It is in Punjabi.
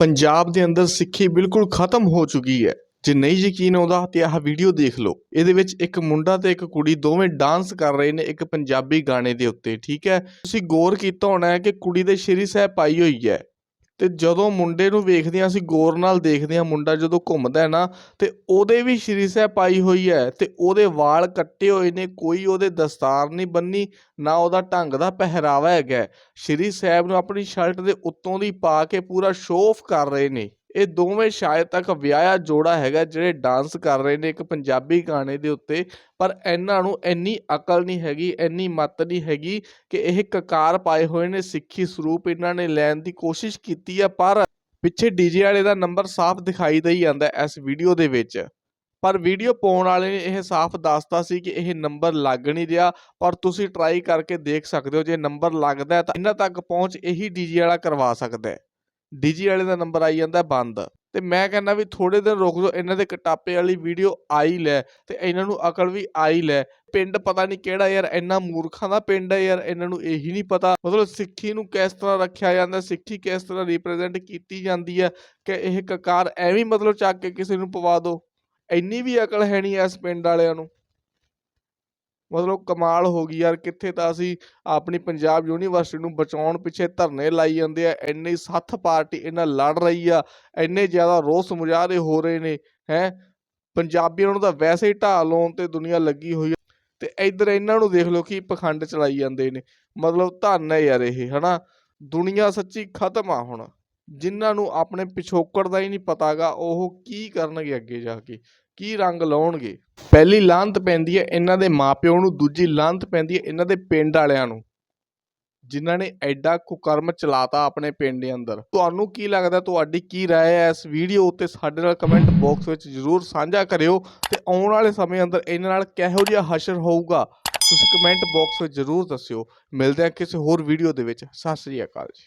ਪੰਜਾਬ ਦੇ ਅੰਦਰ ਸਿੱਖੀ ਬਿਲਕੁਲ ਖਤਮ ਹੋ ਚੁੱਕੀ ਹੈ। ਜੇ ਨਹੀਂ ਯਕੀਨ ਆਉਂਦਾ ਤੇ ਆਹ ਵੀਡੀਓ ਦੇਖ ਲਓ। ਇਹਦੇ ਵਿੱਚ ਇੱਕ ਮੁੰਡਾ ਤੇ ਇੱਕ ਕੁੜੀ ਦੋਵੇਂ ਡਾਂਸ ਕਰ ਰਹੇ ਨੇ ਇੱਕ ਪੰਜਾਬੀ ਗਾਣੇ ਦੇ ਉੱਤੇ, ਠੀਕ ਹੈ? ਤੁਸੀਂ ਗੌਰ ਕੀਤਾ ਹੋਣਾ ਹੈ ਕਿ ਕੁੜੀ ਦੇ ਸ਼੍ਰੀ ਸਾਹਿਬ ਪਾਈ ਹੋਈ ਹੈ। ਅਤੇ ਜਦੋਂ ਮੁੰਡੇ ਨੂੰ ਵੇਖਦੇ ਹਾਂ, ਅਸੀਂ ਗੌਰ ਨਾਲ ਦੇਖਦੇ ਹਾਂ ਮੁੰਡਾ ਜਦੋਂ ਘੁੰਮਦਾ ਹੈ ਨਾ, ਤੇ ਉਹਦੇ ਵੀ ਸ਼੍ਰੀ ਸਾਹਿਬ ਪਾਈ ਹੋਈ ਹੈ ਅਤੇ ਉਹਦੇ ਵਾਲ ਕੱਟੇ ਹੋਏ ਨੇ, ਕੋਈ ਉਹਦੇ ਦਸਤਾਰ ਨਹੀਂ ਬੰਨੀ, ਨਾ ਉਹਦਾ ਢੰਗ ਦਾ ਪਹਿਰਾਵਾ ਹੈਗਾ ਸ਼੍ਰੀ ਸਾਹਿਬ ਨੂੰ ਆਪਣੀ ਸ਼ਰਟ ਦੇ ਉੱਤੋਂ ਦੀ ਪਾ ਕੇ ਪੂਰਾ ਸ਼ੋਅ ਆਫ ਕਰ ਰਹੇ ਨੇ। ਇਹ ਦੋਵੇਂ ਸ਼ਾਇਦ ਤੱਕ ਵਿਆਹਿਆ ਜੋੜਾ ਹੈਗਾ ਜਿਹੜੇ ਡਾਂਸ ਕਰ ਰਹੇ ਨੇ ਇੱਕ ਪੰਜਾਬੀ ਗਾਣੇ ਦੇ ਉੱਤੇ, ਪਰ ਇਹਨਾਂ ਨੂੰ ਇੰਨੀ ਅਕਲ ਨਹੀਂ ਹੈਗੀ, ਇੰਨੀ ਮੱਤ ਨਹੀਂ ਹੈਗੀ ਕਿ ਇਹ ਕਕਾਰ ਪਾਏ ਹੋਏ ਨੇ, ਸਿੱਖੀ ਸਰੂਪ ਇਹਨਾਂ ਨੇ ਲੈਣ ਦੀ ਕੋਸ਼ਿਸ਼ ਕੀਤੀ ਆ, ਪਰ ਪਿੱਛੇ ਡੀਜੇ ਵਾਲੇ ਦਾ ਨੰਬਰ ਸਾਫ਼ ਦਿਖਾਈ ਦੇਈ ਜਾਂਦਾ ਹੈ ਇਸ ਵੀਡੀਓ ਦੇ ਵਿੱਚ। ਪਰ ਵੀਡੀਓ ਪਾਉਣ ਵਾਲੇ ਨੇ ਇਹ ਸਾਫ਼ ਦੱਸਤਾ ਸੀ ਕਿ ਇਹ ਨੰਬਰ ਲੱਗ ਨਹੀਂ ਰਿਹਾ, ਪਰ ਤੁਸੀਂ ਟਰਾਈ ਕਰਕੇ ਦੇਖ ਸਕਦੇ ਹੋ, ਜੇ ਨੰਬਰ ਲੱਗਦਾ ਤਾਂ ਇਹਨਾਂ ਤੱਕ ਪਹੁੰਚ ਇਹੀ ਡੀਜੇ ਵਾਲਾ ਕਰਵਾ ਸਕਦਾ ਹੈ। ਡੀਜੇ ਵਾਲੇ ਦਾ ਨੰਬਰ ਆਈ ਜਾਂਦਾ ਬੰਦ। ਤੇ ਮੈਂ ਕਹਿੰਦਾ ਵੀ ਥੋੜੇ ਦਿਨ ਰੁਕ ਜਾਓ, ਇਹਨਾਂ ਦੇ ਕਟਾਪੇ ਵਾਲੀ ਵੀਡੀਓ ਆਈ ਲੈ ਤੇ ਇਹਨਾਂ ਨੂੰ ਅਕਲ ਵੀ ਆਈ ਲੈ। ਪਿੰਡ ਪਤਾ ਨਹੀਂ ਕਿਹੜਾ ਯਾਰ, ਇੰਨਾ ਮੂਰਖਾਂ ਦਾ ਪਿੰਡ ਹੈ ਯਾਰ, ਇਹਨਾਂ ਨੂੰ ਇਹੀ ਨਹੀਂ ਪਤਾ। ਮਤਲਬ ਸਿੱਖੀ ਨੂੰ ਕਿਸ ਤਰ੍ਹਾਂ ਰੱਖਿਆ ਜਾਂਦਾ, ਸਿੱਖੀ ਕਿਸ ਤਰ੍ਹਾਂ ਰਿਪਰੈਜ਼ੈਂਟ ਕੀਤੀ ਜਾਂਦੀ ਹੈ, ਕਿ ਇਹ ਕਕਾਰ ਐਵੇਂ ਮਤਲਬ ਚੱਕ ਕੇ ਕਿਸੇ ਨੂੰ ਪਵਾ ਦੋ। ਇੰਨੀ ਵੀ ਅਕਲ ਹੈ ਨਹੀਂ ਇਸ ਪਿੰਡ ਵਾਲਿਆਂ ਨੂੰ। ਮਤਲਬ ਕਮਾਲ ਹੋ ਗਈ ਯਾਰ, ਕਿੱਥੇ ਤਾਂ ਅਸੀਂ ਆਪਣੀ ਪੰਜਾਬ ਯੂਨੀਵਰਸਿਟੀ ਨੂੰ ਬਚਾਉਣ ਪਿੱਛੇ ਧਰਨੇ ਲਾਈ ਜਾਂਦੇ ਆ, ਇੰਨੀ ਸੱਥ ਪਾਰਟੀ ਇਹਨਾਂ ਲੜ ਰਹੀ ਆ, ਇੰਨੇ ਜ਼ਿਆਦਾ ਰੋਸ ਮੁਜ਼ਾਹਰੇ ਹੋ ਰਹੇ ਨੇ, ਹੈ? ਪੰਜਾਬੀਆਂ ਨੂੰ ਤਾਂ ਵੈਸੇ ਹੀ ਢਾਹ ਲਾਉਣ ਤੇ ਦੁਨੀਆ ਲੱਗੀ ਹੋਈ ਤੇ ਇੱਧਰ ਇਹਨਾਂ ਨੂੰ ਦੇਖ ਲਓ ਕੀ ਪਖੰਡ ਚਲਾਈ ਜਾਂਦੇ ਨੇ। ਮਤਲਬ ਧੰਨ ਹੈ ਯਾਰ ਇਹ, ਹਨਾ? ਦੁਨੀਆ ਸੱਚੀ ਖਤਮ ਆ ਹੁਣ। ਜਿਨ੍ਹਾਂ ਨੂੰ ਆਪਣੇ ਪਿਛੋਕੜ ਦਾ ਹੀ ਨਹੀਂ ਪਤਾਗਾ, ਉਹ ਕੀ ਕਰਨਗੇ ਅੱਗੇ ਜਾ ਕੇ? ਕੀ ਰੰਗ ਲਾਉਣਗੇ ਪਹਿਲੀ ਲਾਂਤ ਪੈਂਦੀ ਹੈ ਇਹਨਾਂ ਦੇ ਮਾਪਿਓ ਨੂੰ ਦੂਜੀ ਲਾਂਤ ਪੈਂਦੀ ਹੈ ਇਹਨਾਂ ਦੇ ਪਿੰਡ ਵਾਲਿਆਂ ਨੂੰ ਜਿਨ੍ਹਾਂ ਨੇ ਐਡਾ ਕੁਕਰਮ ਚਲਾਤਾ ਆਪਣੇ ਪਿੰਡ ਦੇ ਅੰਦਰ ਤੁਹਾਨੂੰ ਕੀ ਲੱਗਦਾ ਤੁਹਾਡੀ ਕੀ رائے ਹੈ ਇਸ ਵੀਡੀਓ ਉੱਤੇ ਸਾਡੇ ਨਾਲ ਕਮੈਂਟ ਬਾਕਸ ਵਿੱਚ ਜਰੂਰ ਸਾਂਝਾ ਕਰਿਓ ਤੇ ਆਉਣ ਵਾਲੇ ਸਮੇਂ ਅੰਦਰ ਇਹਨਾਂ ਨਾਲ ਕਿਹੋ ਜਿਹਾ ਹਸ਼ਰ ਹੋਊਗਾ ਤੁਸੀਂ ਕਮੈਂਟ ਬਾਕਸ ਵਿੱਚ ਜਰੂਰ ਦੱਸਿਓ ਮਿਲਦੇ ਹਾਂ ਕਿਸੇ ਹੋਰ ਵੀਡੀਓ ਦੇ ਵਿੱਚ ਸਤਿ ਸ੍ਰੀ ਅਕਾਲ ਜੀ